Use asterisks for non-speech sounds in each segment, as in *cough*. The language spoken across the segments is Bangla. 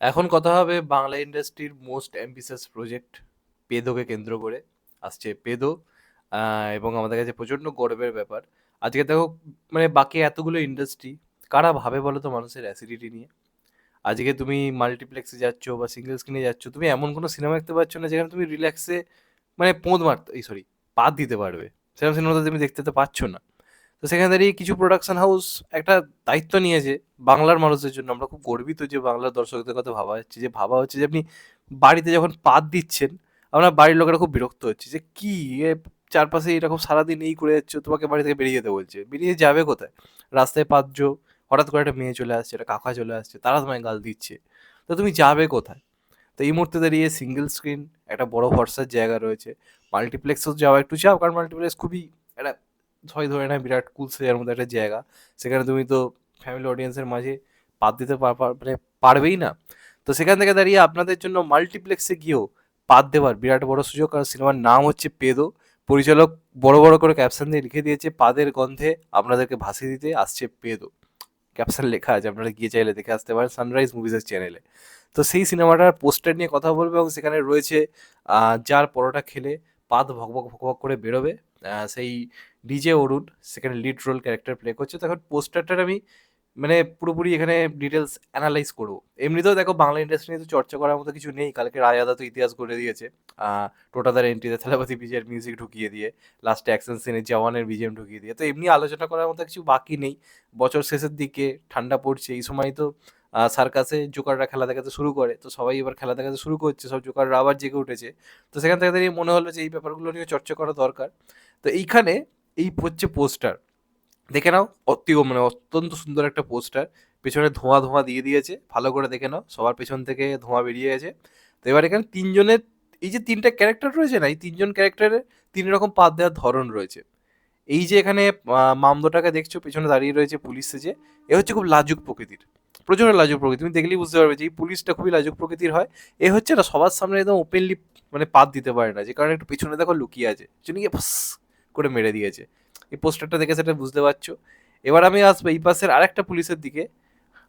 এখন কথা হবে বাংলা ইন্ডাস্ট্রির মোস্ট অ্যাম্বিশাস প্রজেক্ট, পেদোকে কেন্দ্র করে। আসছে পেদো এবং আমাদের কাছে প্রচণ্ড গর্বের ব্যাপার। আজকে দেখো মানে বাকি এতগুলো ইন্ডাস্ট্রি, কারা ভাবে বলো তো মানুষের অ্যাসিডিটি নিয়ে? আজকে তুমি মাল্টিপ্লেক্সে যাচ্ছ বা সিঙ্গেল স্ক্রিনে যাচ্ছ, তুমি এমন কোনো সিনেমা দেখতে পাচ্ছ না যেখানে তুমি রিল্যাক্সে মানে পোঁদ মারতে, এই সরি পাত দিতে পারবে। সেরকম সিনেমা তো তুমি দেখতে তো পাচ্ছ না। তো সেখানে দাঁড়িয়ে কিছু প্রোডাকশন হাউস একটা দায়িত্ব নিয়েছে বাংলার মানুষের জন্য। আমরা খুব গর্বিত যে বাংলার দর্শকদের কথা ভাবা হচ্ছে যে ভাবা হচ্ছে যে আপনি বাড়িতে যখন পাত দিচ্ছেন, আপনার বাড়ির লোকেরা খুব বিরক্ত হচ্ছে যে, কি? চারপাশে এরকম সারাদিন এই করে যাচ্ছ, তোমাকে বাড়ি থেকে বেরিয়ে যেতে বলছে। বেরিয়ে যাবে কোথায়? রাস্তায় পাচ্ছ হঠাৎ করে একটা মেয়ে চলে আসছে, একটা কাকা চলে আসছে, তারা তোমায় গাল দিচ্ছে। তো তুমি যাবে কোথায়? তো এই মুহূর্তে দাঁড়িয়ে সিঙ্গেল স্ক্রিন একটা বড় ভরসার জায়গা রয়েছে। মাল্টিপ্লেক্সও যাওয়া একটু চাও কারণ মাল্টিপ্লেক্স খুবই সবাই ধরে নেয়, বিরাট কুল সেজার মধ্যে একটা জায়গা। সেখানে তুমি তো ফ্যামিলি অডিয়েন্সের মাঝে পাত দিতে মানে পারবেই না। তো সেখান থেকে দাঁড়িয়ে আপনাদের জন্য মাল্টিপ্লেক্সে গিয়েও পাত দেওয়ার বিরাট বড় সুযোগ। কারণ সিনেমার নাম হচ্ছে পেদো। পরিচালক বড় বড় করে ক্যাপশন দিয়ে লিখে দিয়েছে, পাদের গন্ধে আপনাদেরকে ভাসিয়ে দিতে আসছে পেদো। ক্যাপশন লেখা আছে, আপনারা গিয়ে চাইলে দেখে আসতে পারেন সানরাইজ মুভিজের চ্যানেলে তো সেই সিনেমাটার পোস্টার নিয়ে কথা বলবে এবং সেখানে রয়েছে যার পরোটা খেলে পাত ভকভক ভকভক করে বেরোবে। সেই ডিজে অরুণ, সেখানে লিড রোল ক্যারেক্টার প্লে করছে। তখন পোস্টারটার আমি মানে পুরোপুরি এখানে ডিটেলস অ্যানালাইজ করব। এমনিতেও দেখো বাংলা ইন্ডাস্ট্রি নিয়ে তো চর্চা করার মতো কিছু নেই। কালকে রায়াদা তো ইতিহাস করে দিয়েছে। টোটাদার এন্ট্রিতে থালাপাতি বিজয়ের মিউজিক ঢুকিয়ে দিয়ে লাস্টে অ্যাকশন সিনে জওয়ানের বিজিএম ঢুকিয়ে দিয়ে। তো এমনি আলোচনা করার মতো কিছু বাকি নেই। বছর শেষের দিকে ঠান্ডা পড়ছে। এই সময় তো সার্কাসে জোকাররা খেলা দেখাতে শুরু করে। তো সবাই এবার খেলা দেখাতে শুরু করছে, সব জোকাররা আবার জেগে উঠেছে। তো সেখান থেকে দাঁড়িয়ে মনে হলো যে এই ব্যাপারগুলো নিয়ে চর্চা করা দরকার। তো এইখানে এই হচ্ছে পোস্টার। দেখে নাও, অতি মানে অত্যন্ত সুন্দর একটা পোস্টার। পেছনে ধোঁয়া ধোঁয়া দিয়ে দিয়েছে। ভালো করে দেখে নাও, সবার পেছন থেকে ধোঁয়া বেরিয়ে গেছে। তো এবার এখানে তিনজনের এই যে তিনটা ক্যারেক্টার রয়েছে না, এই তিনজন ক্যারেক্টারের তিন রকম পাত দেওয়ার ধরন রয়েছে। এই যে এখানে মামদোটাকে দেখছ, পেছনে দাঁড়িয়ে রয়েছে পুলিশ সেজে। এ হচ্ছে খুব লাজুক প্রকৃতির। প্রচণ্ড লাজুক প্রকৃতি। তুমি দেখলেই বুঝতে পারবে যে এই পুলিশটা খুবই লাজুক প্রকৃতির হয়। এ হচ্ছে না, সবার সামনে একদম ওপেনলি মানে পাত দিতে পারে না, যে কারণে একটু পিছনে দেখো লুকিয়ে আছে গিয়ে ফাস করে মেরে দিয়েছে। এই পোস্টারটা দেখে সেটা বুঝতে পারছ। এবার আমি আসব এই পাশের আরেকটা পুলিশের দিকে।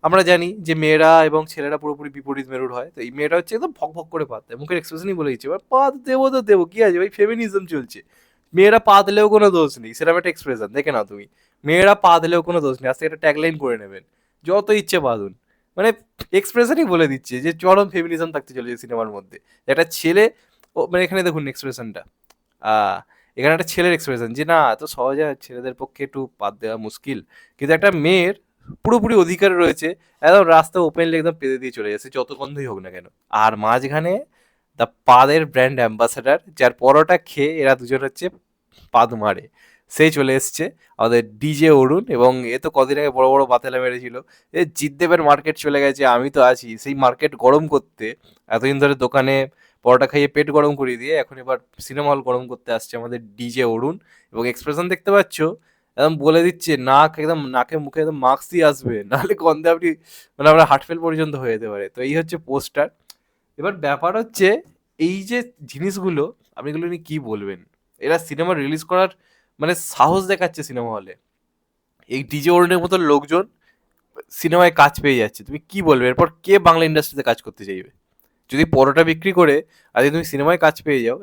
আমরা জানি যে মেয়েরা এবং ছেলেরা পুরোপুরি বিপরীত মেরুর হয়, তো এই মেয়েটা হচ্ছে একদম ভক ভক করে পাত দেয় মুখের এক্সপ্রেশনই বলে দিচ্ছে, এবার পাত দেবো তো দেবো, কি আছে ভাই? ফেমিনিজম চলছে। মেয়েরা পা দিলেও কোনো দোষ নেই, সেরকম একটা এক্সপ্রেশন দেখে নাও তুমি। মেয়েরা পা দিলেও কোনো দোষ নেই আজকে একটা ট্যাগলাইন করে নেবেন। যত ইচ্ছে বাঁধুন। মানে এক্সপ্রেশনই বলে দিচ্ছে যে চরম ফেমিনিজম থাকতে চলেছে সিনেমার মধ্যে। একটা ছেলে, ও মানে এখানে দেখুন এক্সপ্রেশনটা এখানে একটা ছেলের এক্সপ্রেশন যে, না, এত সহজে ছেলেদের পক্ষে একটু পাত দেওয়া মুশকিল। কিন্তু একটা মেয়ের পুরোপুরি অধিকার রয়েছে, একদম রাস্তা ওপেনলি একদম পেতে দিয়ে চলে যাচ্ছে, যত গন্ধই হোক না কেন। আর মাঝখানে দ্য পাদের ব্র্যান্ড অ্যাম্বাসাডার যার পরোটা খেয়ে এরা দুজন হচ্ছে পাদ মারে সেই চলে এসছে। আমাদের ডিজে অরুণ এবং এ তো কদিন আগে বড় বড় বাতেলা মেরেছিল। এ জিতদেবের মার্কেট চলে গেছে, আমি তো আছি। সেই মার্কেট গরম করতে, এতদিন ধরে দোকানে পরোটা খাইয়ে পেট গরম করিয়ে দিয়ে এখন এবার সিনেমা হল গরম করতে আসছে আমাদের ডিজে অরুণ। এবং এক্সপ্রেশন দেখতে পাচ্ছ, একদম বলে দিচ্ছে, নাক একদম নাকে মুখে একদম মাস্ক দিয়ে আসবে। নাহলে গন্ধে আপনি মানে আমরা হার্টফেল পর্যন্ত হয়ে যেতে পারে। তো এই হচ্ছে পোস্টার এবার ব্যাপার হচ্ছে, এই যে জিনিসগুলো, আপনি এগুলো নিয়ে কী বলবেন? এরা সিনেমা রিলিজ করার মানে সাহস দেখাচ্ছে সিনেমা হলে। এই ডিজে ওরনের মতো লোকজন সিনেমায় কাজ পেয়ে যাচ্ছে। তুমি কি বলবে? এরপর কে বাংলা ইন্ডাস্ট্রিতে কাজ করতে চাইবে? যদি পরোটা বিক্রি করে আর তুমি সিনেমায় কাজ পেয়ে যাও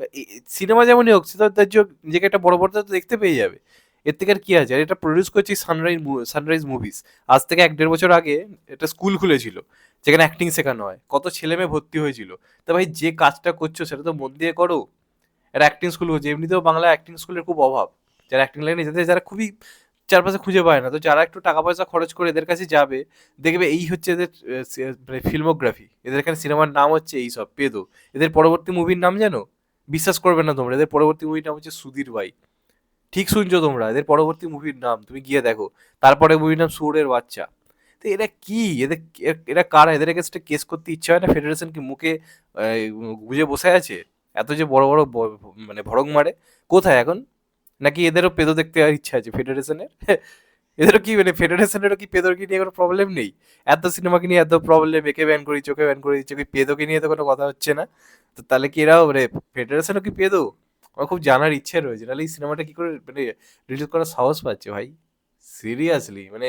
সিনেমা যেমনই হোক তার নিজেকে একটা বড় পর্দা দেখতে পেয়ে যাবে। এর থেকে আর কি আছে? আর এটা প্রডিউস করছি সানরাইজ সানরাইজ মুভিস আজ থেকে এক দেড় বছর আগে এটা স্কুল খুলেছিল, যেখানে অ্যাক্টিং শেখানো হয়। কত ছেলে মেয়ে ভর্তি হয়েছিল। তা ভাই, যে কাজটা করছ সেটা তো মন দিয়ে করো। একটা অ্যাক্টিং স্কুল হচ্ছে এমনিতেও বাংলা অ্যাক্টিং স্কুলের খুব অভাব। যারা অ্যাক্টিং লাইনে যেতে যারা খুবই চারপাশে খুঁজে পায় না, তো যারা একটু টাকা পয়সা খরচ করে এদের কাছে যাবে, দেখবে এই হচ্ছে এদের মানে ফিল্মোগ্রাফি এদের এখানে সিনেমার নাম হচ্ছে এই সব, পেদো। এদের পরবর্তী মুভির নাম জানো? বিশ্বাস করবে না তোমরা, এদের পরবর্তী মুভির নাম হচ্ছে সুধীর ভাই। ঠিক শুনছো তোমরা, এদের পরবর্তী মুভির নাম, তুমি গিয়ে দেখো। তারপরে মুভির নাম সুরের বাচ্চা। তো এরা কি? এদের এরা কারা? এদের কাছে কেস করতে ইচ্ছা হয় না? ফেডারেশন কি মুখে গুজে বসে আছে? এত যে বড় বড় মানে ভড়ক মারে। কোথায় এখন? নাকি এদেরও পেদো দেখতে ইচ্ছা আছে ফেডারেশনের *laughs* এদেরও কি মানে ফেডারেশনেরও কি পেদোকে নিয়ে কোনো প্রবলেম নেই এত সিনেমাকে নিয়ে এত প্রবলেম একে ব্যান করি চোখে ব্যান করে দিচ্ছে কি পেদোকে নিয়ে তো কোনো কথা হচ্ছে না তো তাহলে কি এরাও মানে ফেডারেশনও কি পেদো আমার খুব জানার ইচ্ছে রয়েছে নাহলে এই সিনেমাটা কি করে মানে রিলিজ করার সাহস পাচ্ছে ভাই সিরিয়াসলি মানে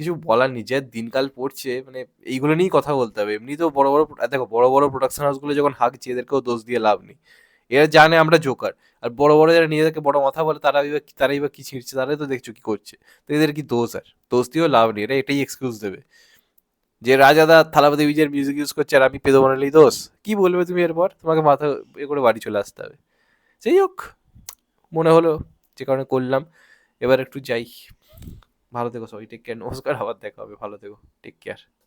কিছু বলার নেই। দিনকাল পড়ছে মানে এইগুলো নিয়েই কথা বলতে হবে। এমনিতেও বড়, বড় আ দেখো বড়, বড় প্রোডাকশন হাউসগুলো যখন হাঁকছে এদেরকেও দোষ দিয়ে লাভ নেই। এরা জানে আমরা জোকার। আর বড়, বড় যারা নিজেদেরকে বড় মাথা বলে তারা বা তারাই বা কি ছিঁড়ছে? তারাই তো দেখছ কি করছে। তো এদের কি দোষ আর? দোষ দিয়েও লাভ নেই। এরা এটাই এক্সকিউজ দেবে। যে রাজাদা থালাপতি বিজয়ের মিউজিক ইউজ করছে আর আমি পেদো বানালেই দোষ। কি বলবে তুমি এরপর? তোমাকে মাথা এ করে বাড়ি চলে আসতে হবে। যাই হোক, মনে হলো যে কারণে করলাম। এবার একটু যাই। ভালো থেকো সবাই। Take care. নমস্কার। আবার দেখা হবে। ভালো থেকো। Take care.